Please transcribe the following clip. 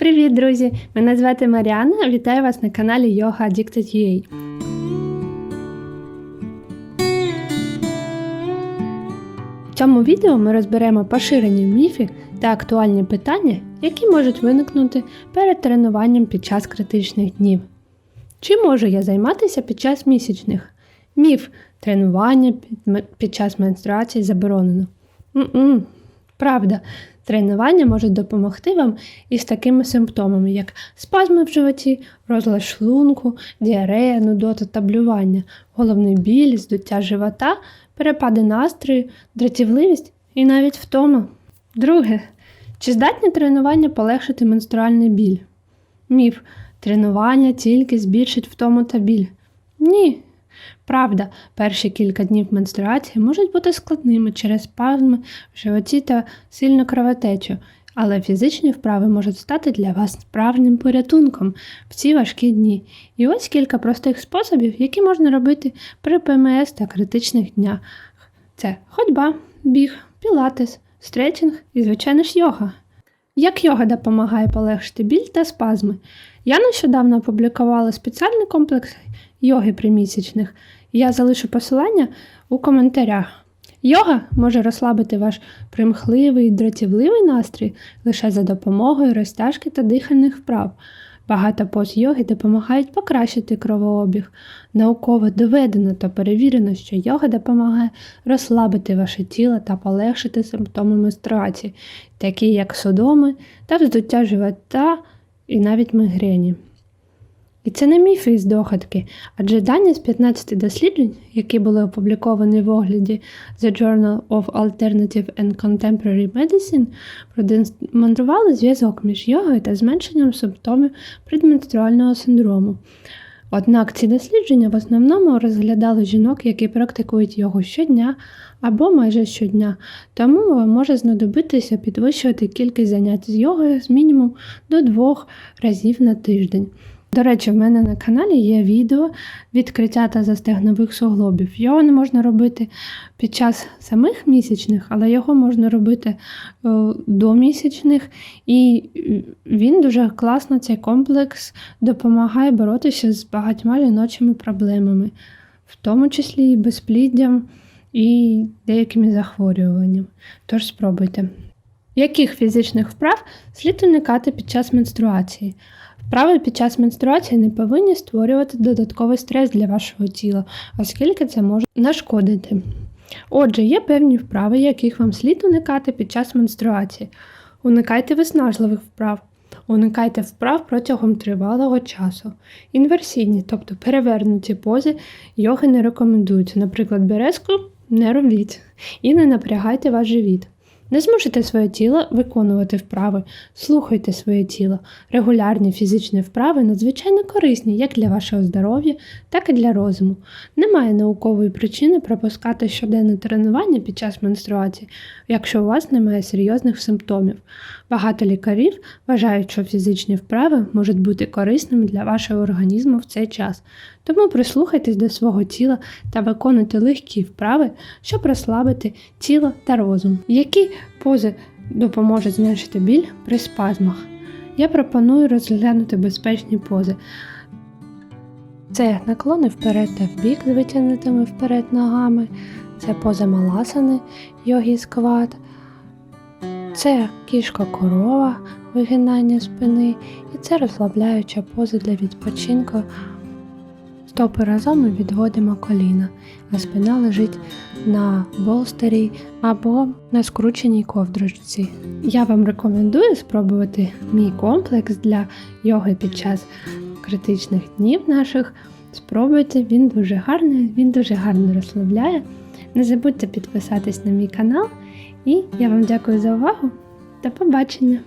Привіт, друзі! Мене звати Маріана. Вітаю вас на каналі Yoga Addicted UA. В цьому відео ми розберемо поширені міфи та актуальні питання, які можуть виникнути перед тренуванням під час критичних днів. Чи можу я займатися під час місячних? Міф тренування під, час менструації заборонено. М-м, правда, тренування може допомогти вам із такими симптомами, як спазми в животі, розлад шлунку, діарея, нудота та блювання, головний біль, здуття живота, перепади настрою, дратівливість і навіть втома. Друге. Чи здатні тренування полегшити менструальний біль? Міф. Тренування тільки збільшить втому та біль. Ні. Правда, перші кілька днів менструації можуть бути складними через спазми в животі та сильну кровотечу, але фізичні вправи можуть стати для вас справжнім порятунком в ці важкі дні. І ось кілька простих способів, які можна робити при ПМС та критичних днях. Це ходьба, біг, пілатес, стретчинг і, звичайно ж, йога. Як йога допомагає полегшити біль та спазми? Я нещодавно опублікувала спеціальний комплекс йоги при місячних. Я залишу посилання у коментарях. Йога може розслабити ваш примхливий, дратівливий настрій лише за допомогою розтяжки та дихальних вправ. Багато поз йоги допомагають покращити кровообіг. Науково доведено та перевірено, що йога допомагає розслабити ваше тіло та полегшити симптоми менструації, такі як судоми та вздуття живота і навіть мігрені. І це не міфи і здогадки, адже дані з 15 досліджень, які були опубліковані в огляді The Journal of Alternative and Contemporary Medicine, продемонстрували зв'язок між йогою та зменшенням симптомів предменструального синдрому. Однак ці дослідження в основному розглядали жінок, які практикують йогу щодня або майже щодня, тому може знадобитися підвищувати кількість занять з йогою з мінімум до двох разів на тиждень. До речі, в мене на каналі є відео відкриття та застегнових суглобів. Його не можна робити під час самих місячних, але його можна робити е, до місячних, і він дуже класно, цей комплекс допомагає боротися з багатьма жіночими проблемами, в тому числі і безпліддям і деякими захворюваннями. Тож спробуйте. Яких фізичних вправ слід уникати під час менструації? Вправи під час менструації не повинні створювати додатковий стрес для вашого тіла, оскільки це може нашкодити. Отже, є певні вправи, яких вам слід уникати під час менструації. Уникайте виснажливих вправ. Уникайте вправ протягом тривалого часу. Інверсійні, тобто перевернуті пози, йоги не рекомендуються. Наприклад, березку не робіть і не напрягайте ваш живіт. Не змушуйте своє тіло виконувати вправи, слухайте своє тіло. Регулярні фізичні вправи надзвичайно корисні як для вашого здоров'я, так і для розуму. Немає наукової причини пропускати щоденне тренування під час менструації, якщо у вас немає серйозних симптомів. Багато лікарів вважають, що фізичні вправи можуть бути корисними для вашого організму в цей час. Тому прислухайтесь до свого тіла та виконуйте легкі вправи, щоб розслабити тіло та розум. Які пози допоможуть зменшити біль при спазмах? Я пропоную розглянути безпечні пози. Це наклони вперед та вбік з витягнутими вперед ногами, це поза маласани, йогі скват, це кішка корова, вигинання спини, і це розслабляюча поза для відпочинку. Стопи разом ми відводимо коліна, а спина лежить на болстері або на скрученій ковдрочці. Я вам рекомендую спробувати мій комплекс для йоги під час критичних днів наших. Спробуйте, він дуже гарний, він дуже гарно розслабляє. Не забудьте підписатись на мій канал. І я вам дякую за увагу. До побачення!